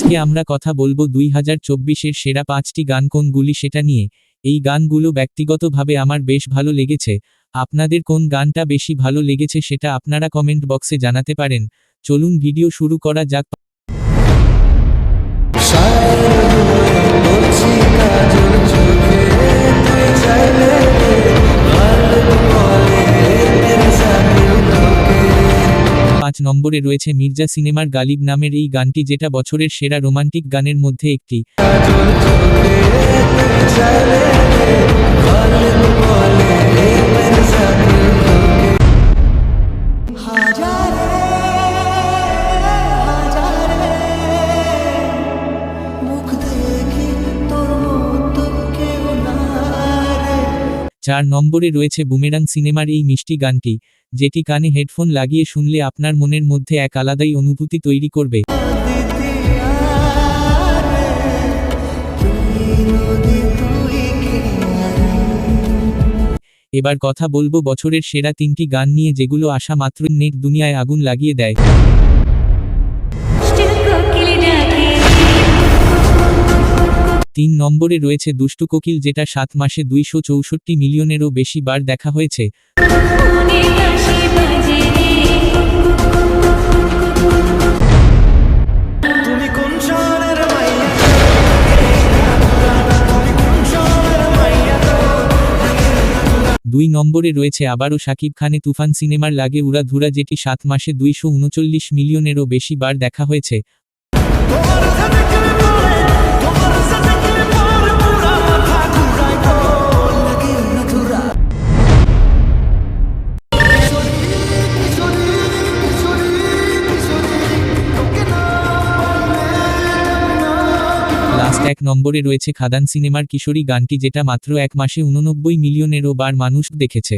আজকে আমরা কথা বলব দুই হাজার চব্বিশের সেরা পাঁচটি গান কোনগুলি সেটা নিয়ে। এই গানগুলো ব্যক্তিগতভাবে আমার বেশ ভালো লেগেছে। আপনাদের কোন গানটা বেশি ভালো লেগেছে সেটা আপনারা কমেন্ট বক্সে জানাতে পারেন। চলুন ভিডিও শুরু করা যাক। পাঁচ নম্বরে রয়েছে মির্জা সিনেমার গালিব নামের এই গানটি যেটা বছরের সেরা রোমান্টিক গানের মধ্যে একটি। চার নম্বরে রয়েছে বুমেরাং সিনেমার এই মিষ্টি গানটি, যেটি কানে হেডফোন লাগিয়ে শুনলে আপনার মনের মধ্যে এক আলাদাই অনুভূতি তৈরি করবে। এবার কথা বলব বছরের সেরা তিনটি গান নিয়ে যেগুলো আসা মাত্র নেট দুনিয়ায় আগুন লাগিয়ে দেয়। তিন নম্বরে রয়েছে দুষ্টু কোকিল যেটা সাত মাসে দুইশো চৌষট্টি মিলিয়নেরও বেশি বার দেখা হয়েছে। দুই নম্বরে রয়েছে আবারও শাকিব খানে তুফান সিনেমার লাগে উড়া ধুরা যেটি সাত মাসে দুইশো উনচল্লিশ মিলিয়নেরও বেশি বার দেখা হয়েছে। এক নম্বরে রয়েছে খাদান সিনেমার কিশোরী গানটি যেটা মাত্র এক মাসে উননব্বই মিলিয়নেরও বার মানুষ দেখেছে।